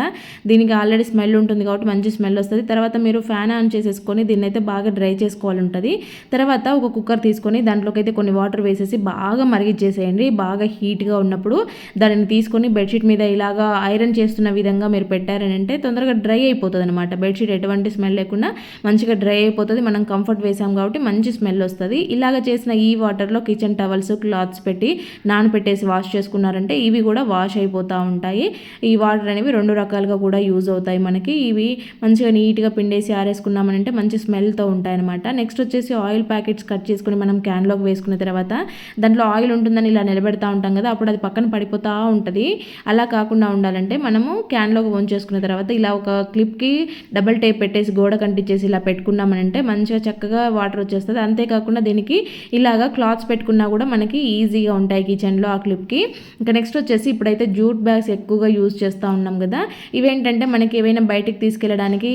దీనికి ఆల్రెడీ స్మెల్ ఉంటుంది కాబట్టి మంచి స్మెల్ వస్తుంది. తర్వాత మీరు ఫ్యాన్ ఆన్ చేసేసుకొని దీన్ని అయితే బాగా డ్రై చేసుకోవాలి ఉంటుంది తర్వాత ఒక కుక్కర్ తీసుకొని దాంట్లోకి అయితే కొన్ని వాటర్ వేసేసి బాగా మరిగిచ్చేసేయండి. బాగా హీట్గా ఉన్నప్పుడు దానిని తీసుకొని బెడ్షీట్ మీద ఇలాగా ఐరన్ చేస్తున్న విధంగా మీరు పెట్టారని అంటే తొందరగా డ్రై అయిపోతుంది అనమాట బెడ్షీట్ ఎటువంటి స్మెల్ లేకుండా మంచిగా డ్రై అయిపోతుంది. మనం కంఫర్ట్ వేసాం కాబట్టి మంచి స్మెల్ వస్తుంది. ఇలాగ చేసిన ఈ వాటర్లో కిచెన్ టవల్స్ క్లాత్స్ పెట్టి నానపెట్టేసి వాష్ చేసుకున్నారంటే ఇవి కూడా వాష్ అయిపోతూ ఉంటాయి. ఈ వాటర్ అనేవి రెండు రకాలుగా కూడా యూజ్ అవుతాయి మనకి. ఇవి మంచిగా నీట్గా పిండేసి ఆరేసుకున్నామనంటే మంచి స్మెల్తో ఉంటాయి అనమాట నెక్స్ట్ వచ్చేసి ఆయిల్ ప్యాకెట్స్ కట్ చేసుకుని మనం క్యాన్లోకి వేసుకున్న తర్వాత దాంట్లో ఆయిల్ ఉంటుందని ఇలా నిలబెడతా ఉంటాం కదా అప్పుడు అది పక్కన పడిపోతూ ఉంటుంది. అలా కాకుండా ఉండాలంటే మనము క్యాన్లోకి వంచేసుకున్న తర్వాత ఇలా ఒక క్లిప్కి డబల్ టేప్ పెట్టేసి గోడ కంటించేసి ఇలా పెట్టుకున్నామనంటే మంచిగా చక్కగా వాటర్ వచ్చేస్తుంది. అంతేకాకుండా దీనికి ఇలాగా క్లాత్స్ పెట్టుకున్నా కూడా మనకి ఈజీగా ఉంటాయి కిచెన్లో ఆ క్లిప్కి. ఇంకా నెక్స్ట్ వచ్చేసి ఇప్పుడైతే జూట్ బ్యాగ్స్ ఎక్కువగా యూజ్ చేస్తూ ఉన్నాం కదా. ఇవేంటంటే మనకి ఏవైనా బయటికి తీసుకెళ్ళడానికి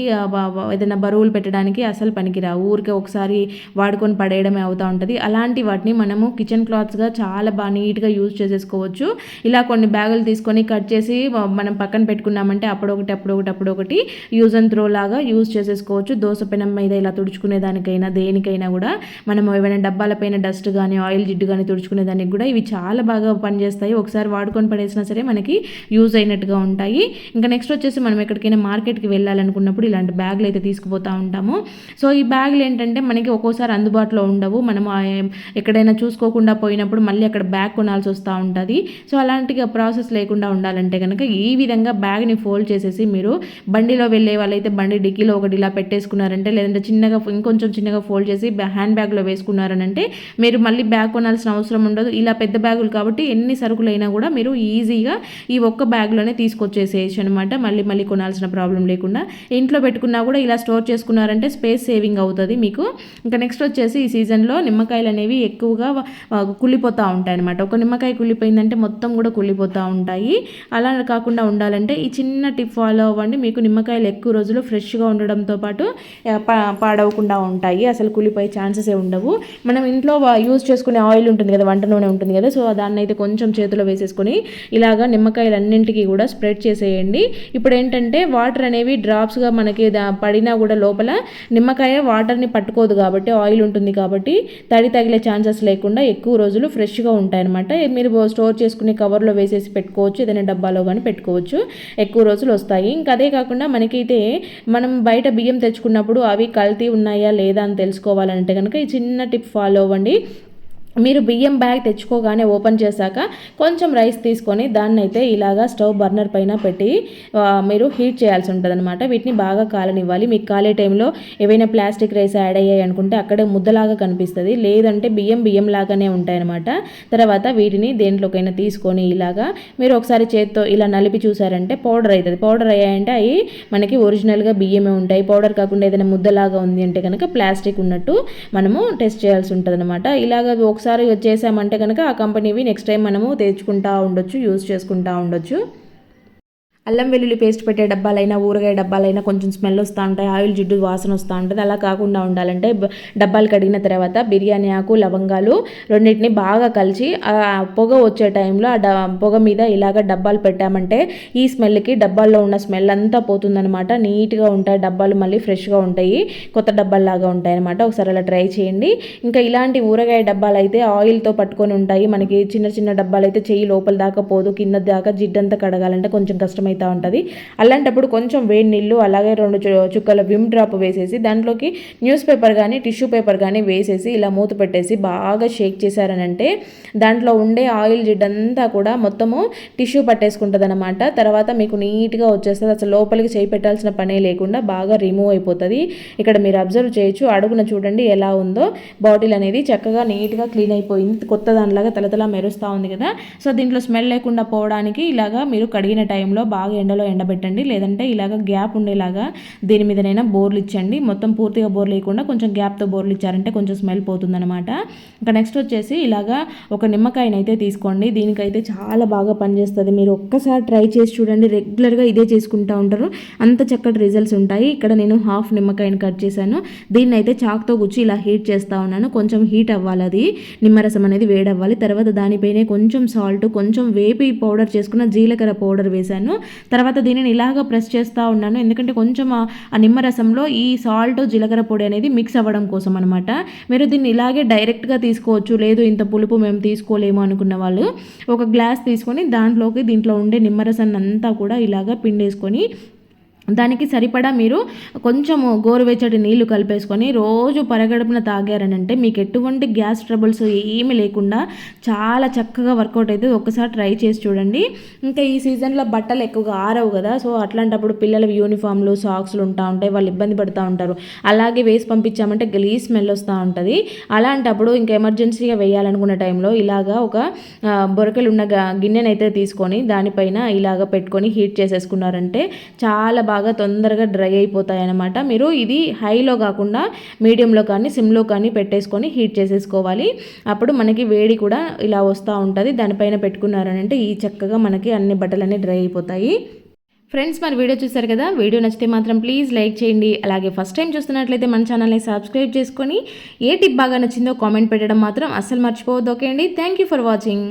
ఏదైనా బరువులు పెట్టడానికి అసలు పనికిరావు. ఊరికే ఒకసారి వాడుకొని పడేయడమే అవుతూ ఉంటుంది. అలాంటి వాటిని మనము కిచెన్ క్లాత్స్గా చాలా బాగా నీట్గా యూజ్ చేసేసుకోవచ్చు. ఇలా కొన్ని బ్యాగులు తీసుకొని కట్ చేసి మనం పక్కన పెట్టుకున్నామంటే అప్పుడొకటి అప్పుడొకటి అప్పుడొకటి యూజ్ అండ్ త్రో లాగా యూజ్ చేసేసుకోవచ్చు. దోశ పెనం మీద ఇలా తుడుచుకునే దానికైనా దేనికైనా కూడా మనం ఏమైనా డబ్బాల పైన డస్ట్ కానీ ఆయిల్ జిడ్డు కానీ తుడుచుకునే దానికి కూడా ఇవి చాలా బాగా పనిచేస్తాయి. ఒకసారి వాడుకొని పడేసినా సరే మనకి యూజ్ అయినట్టుగా ఉంటాయి. ఇంకా నెక్స్ట్ వచ్చేసి మనం ఎక్కడికైనా మార్కెట్కి వెళ్ళాలనుకున్నప్పుడు ఇలాంటి బ్యాగులు అయితే తీసుకుపోతూ ఉంటాము. సో ఈ బ్యాగులు ఏంటంటే మనకి ఒక్కోసారి అందుబాటులో ఉండవు. మనం ఎక్కడైనా చూసుకోకుండా పోయినప్పుడు మళ్ళీ అక్కడ బ్యాగ్ కొనాల్సి వస్తూ ఉంటుంది. సో అలాంటి ప్రాసెస్ లేకుండా ఉండాలంటే కనుక ఈ విధంగా బ్యాగ్ని ఫోల్డ్ చేసేసి మీరు బండిలో వెళ్ళే వాళ్ళైతే బండి డిక్కీలో ఒకటి ఇలా పెట్టేసుకున్నారంటే లేదంటే చిన్నగా ఇంకొంచెం చిన్నగా ఫోల్డ్ చేసి హ్యాండ్ బ్యాగ్లో వేసుకున్నారనంటే మీరు మళ్ళీ బ్యాగ్ కొనాల్సిన అవసరం ఉండదు. ఇలా పెద్ద బ్యాగులు కాబట్టి ఎన్ని సరుకులైనా కూడా మీరు ఈజీగా ఈ ఒక్క బ్యాగ్లోనే తీసుకొచ్చేసేయచ్చు అనమాట మళ్ళీ మళ్ళీ కొనాల్సిన ప్రాబ్లం లేకుండా. ఇంట్లో పెట్టుకున్నా కూడా ఇలా స్టోర్ చేసుకున్నారంటే స్పేస్ సేవింగ్ అవుతుంది మీకు. ఇంకా నెక్స్ట్ వచ్చేసి ఈ సీజన్లో నిమ్మకాయలు అనేవి ఎక్కువగా కుళ్ళిపోతూ ఉంటాయి అనమాట ఒక నిమ్మకాయ కుళ్ళిపోయిందంటే మొత్తం కూడా కుళ్ళిపోతూ ఉంటాయి. అలా కాకుండా ఉండాలంటే ఈ చిన్న టిప్ ఫాలో అవ్వండి. మీకు నిమ్మకాయలు ఎక్కువ రోజులు ఫ్రెష్గా ఉండడంతో పాటు పాడవకుండా ఉంటాయి. అసలు కుళ్ళిపోయే ఛాన్సెస్ ఉండవు. మనం ఇంట్లో యూజ్ చేసుకునే ఆయిల్ ఉంటుంది కదా వంట నూనె ఉంటుంది కదా సో దాన్ని అయితే కొంచెం చేతిలో వేసేసుకొని ఇలాగా నిమ్మకాయ మిరపకాయలన్నింటికి కూడా స్ప్రెడ్ చేసేయండి. ఇప్పుడు ఏంటంటే వాటర్ అనేవి డ్రాప్స్గా మనకి పడినా కూడా లోపల నిమ్మకాయ వాటర్ని పట్టుకోదు కాబట్టి ఆయిల్ ఉంటుంది కాబట్టి తడి తగిలే ఛాన్సెస్ లేకుండా ఎక్కువ రోజులు ఫ్రెష్గా ఉంటాయన్నమాట. మీరు స్టోర్ చేసుకునే కవర్లో వేసేసి పెట్టుకోవచ్చు ఏదైనా డబ్బాలో కానీ పెట్టుకోవచ్చు ఎక్కువ రోజులు వస్తాయి. ఇంకా అదే కాకుండా మనకైతే మనం బయట బియ్యం తెచ్చుకున్నప్పుడు అవి కల్తీ ఉన్నాయా లేదా అని తెలుసుకోవాలంటే కనుక ఈ చిన్న టిప్ ఫాలో అవ్వండి. మీరు బియ్యం బ్యాగ్ తెచ్చుకోగానే ఓపెన్ చేశాక కొంచెం రైస్ తీసుకొని దాన్ని అయితే ఇలాగా స్టవ్ బర్నర్ పైన పెట్టి మీరు హీట్ చేయాల్సి ఉంటుంది అనమాట వీటిని బాగా కాలనివ్వాలి. మీకు కాలే టైంలో ఏవైనా ప్లాస్టిక్ రైస్ యాడ్ అయ్యాయి అనుకుంటే అక్కడే ముద్దలాగా కనిపిస్తుంది. లేదంటే బియ్యం బియ్యం లాగానే ఉంటాయన్నమాట. తర్వాత వీటిని దేంట్లోకైనా తీసుకొని ఇలాగా మీరు ఒకసారి చేత్తో ఇలా నలిపి చూసారంటే పౌడర్ అవుతుంది పౌడర్ అయ్యాయంటే అవి మనకి ఒరిజినల్గా బియ్యమే ఉంటాయి. పౌడర్ కాకుండా ఏదైనా ముద్దలాగా ఉంది అంటే కనుక ప్లాస్టిక్ ఉన్నట్టు మనము టెస్ట్ చేయాల్సి ఉంటుంది అనమాట ఇలాగ ఒకసారి చేసామంటే కనుక ఆ కంపెనీవి నెక్స్ట్ టైం మనము తెచ్చుకుంటా ఉండొచ్చు యూజ్ చేసుకుంటా ఉండొచ్చు. అల్లం వెల్లుల్లి పేస్ట్ పెట్టే డబ్బాలైనా ఊరగాయ డబ్బాలైనా కొంచెం స్మెల్ వస్తూ ఉంటాయి ఆయిల్ జిడ్డు వాసన వస్తూ ఉంటుంది అలా కాకుండా ఉండాలంటే డబ్బాలు కడిగిన తర్వాత బిర్యానీ ఆకు లవంగాలు రెండింటిని బాగా కలిసి పొగ వచ్చే టైంలో ఆ పొగ మీద ఇలాగ డబ్బాలు పెట్టామంటే ఈ స్మెల్కి డబ్బాల్లో ఉన్న స్మెల్ అంతా పోతుందనమాట నీట్గా ఉంటాయి డబ్బాలు మళ్ళీ ఫ్రెష్గా ఉంటాయి కొత్త డబ్బాల్లాగా ఉంటాయి అనమాట ఒకసారి అలా ట్రై చేయండి. ఇంకా ఇలాంటి ఊరగాయ డబ్బాలు అయితే ఆయిల్తో పట్టుకొని ఉంటాయి. మనకి చిన్న చిన్న డబ్బాలు అయితే చెయ్యి లోపల దాకా పోదు కింద దాకా జిడ్డంతా కడగాలంటే కొంచెం కష్టమైతే అవుతూ ఉంటుంది. అలాంటప్పుడు కొంచెం వేడి నీళ్ళు అలాగే రెండు చుక్కల విమ్ డ్రాప్ వేసేసి దాంట్లోకి న్యూస్ పేపర్ కానీ టిష్యూ పేపర్ కానీ వేసేసి ఇలా మూత పెట్టేసి బాగా షేక్ చేశారనంటే దాంట్లో ఉండే ఆయిల్ జిడ్డంతా కూడా మొత్తము టిష్యూ పట్టేసుకుంటుంది అనమాట తర్వాత మీకు నీట్గా వచ్చేస్తుంది. అసలు లోపలికి చేయి పెట్టాల్సిన పనే లేకుండా బాగా రిమూవ్ అయిపోతుంది. ఇక్కడ మీరు అబ్జర్వ్ చేయొచ్చు. అడుగున చూడండి ఎలా ఉందో. బాటిల్ అనేది చక్కగా నీట్గా క్లీన్ అయిపోయింది. కొత్త దానిలాగా తలతలా మెరుస్తూ ఉంది కదా. సో దీంట్లో స్మెల్ లేకుండా పోవడానికి ఇలాగా మీరు కడిగిన టైంలో బాగా బాగా ఎండలో ఎండబెట్టండి. లేదంటే ఇలాగ గ్యాప్ ఉండేలాగా దీని మీదనైనా బోర్లు ఇచ్చండి. మొత్తం పూర్తిగా బోర్లు లేకుండా కొంచెం గ్యాప్తో బోర్లు ఇచ్చారంటే కొంచెం స్మెల్ పోతుందనమాట ఇంకా నెక్స్ట్ వచ్చేసి ఇలాగా ఒక నిమ్మకాయనైతే తీసుకోండి. దీనికైతే చాలా బాగా పనిచేస్తుంది. మీరు ఒక్కసారి ట్రై చేసి చూడండి. రెగ్యులర్గా ఇదే చేసుకుంటూ ఉంటారు. అంత చక్కటి రిజల్ట్స్ ఉంటాయి. ఇక్కడ నేను హాఫ్ నిమ్మకాయని కట్ చేశాను. దీన్ని అయితే చాక్తో గుచ్చి ఇలా హీట్ చేస్తూ ఉన్నాను. కొంచెం హీట్ అవ్వాలి అది. నిమ్మరసం అనేది వేడవ్వాలి. తర్వాత దానిపైనే కొంచెం సాల్ట్ కొంచెం వేపి పౌడర్ చేసుకున్న జీలకర్ర పౌడర్ వేశాను. తర్వాత దీనిని ఇలాగ ప్రెస్ చేస్తూ ఉన్నాను. ఎందుకంటే కొంచెం ఆ నిమ్మరసంలో ఈ సాల్ట్ జీలకర్ర పొడి అనేది మిక్స్ అవ్వడం కోసం అనమాట మీరు దీన్ని ఇలాగే డైరెక్ట్గా తీసుకోవచ్చు. లేదు ఇంత పులుపు మేము తీసుకోలేము అనుకున్న వాళ్ళు ఒక గ్లాస్ తీసుకొని దాంట్లోకి దీంట్లో ఉండే నిమ్మరసాన్ని అంతా కూడా ఇలాగ పిండేసుకొని దానికి సరిపడా మీరు కొంచెము గోరువెచ్చటి నీళ్ళు కలిపేసుకొని రోజు పరగడుపున తాగారనంటే మీకు ఎటువంటి గ్యాస్ ట్రబుల్స్ ఏమి లేకుండా చాలా చక్కగా వర్కౌట్ అవుతుంది. ఒకసారి ట్రై చేసి చూడండి. ఇంకా ఈ సీజన్లో బట్టలు ఎక్కువగా ఆరవు కదా సో అట్లాంటప్పుడు పిల్లల యూనిఫామ్లు సాక్స్లు ఉంటా ఉంటాయి వాళ్ళు ఇబ్బంది పడుతూ ఉంటారు. అలాగే వేసి పంపించామంటే గలీ స్మెల్ వస్తూ ఉంటుంది. అలాంటప్పుడు ఇంకా ఎమర్జెన్సీగా వేయాలనుకున్న టైంలో ఇలాగా ఒక బొరకలు ఉన్న గ- గిన్నెనైతే తీసుకొని దానిపైన ఇలాగ పెట్టుకొని హీట్ చేసేసుకున్నారంటే చాలా బాగా బాగా తొందరగా డ్రై అయిపోతాయి అన్నమాట మీరు ఇది హైలో కాకుండా మీడియంలో కానీ సిమ్లో కానీ పెట్టేసుకొని హీట్ చేసేసుకోవాలి. అప్పుడు మనకి వేడి కూడా ఇలా వస్తూ ఉంటుంది. దానిపైన పెట్టుకున్నారనంటే ఈ చక్కగా మనకి అన్ని బట్టలన్నీ డ్రై అయిపోతాయి. ఫ్రెండ్స్ మరి వీడియో చూసారు కదా? వీడియో నచ్చితే మాత్రం ప్లీజ్ లైక్ చేయండి. అలాగే ఫస్ట్ టైం చూస్తున్నట్లయితే మన ఛానల్ని సబ్స్క్రైబ్ చేసుకొని ఏ టిప్ బాగా నచ్చిందో కామెంట్ పెట్టడం మాత్రం అస్సలు మర్చిపోవద్దు. ఓకే అండి. Thank you for watching.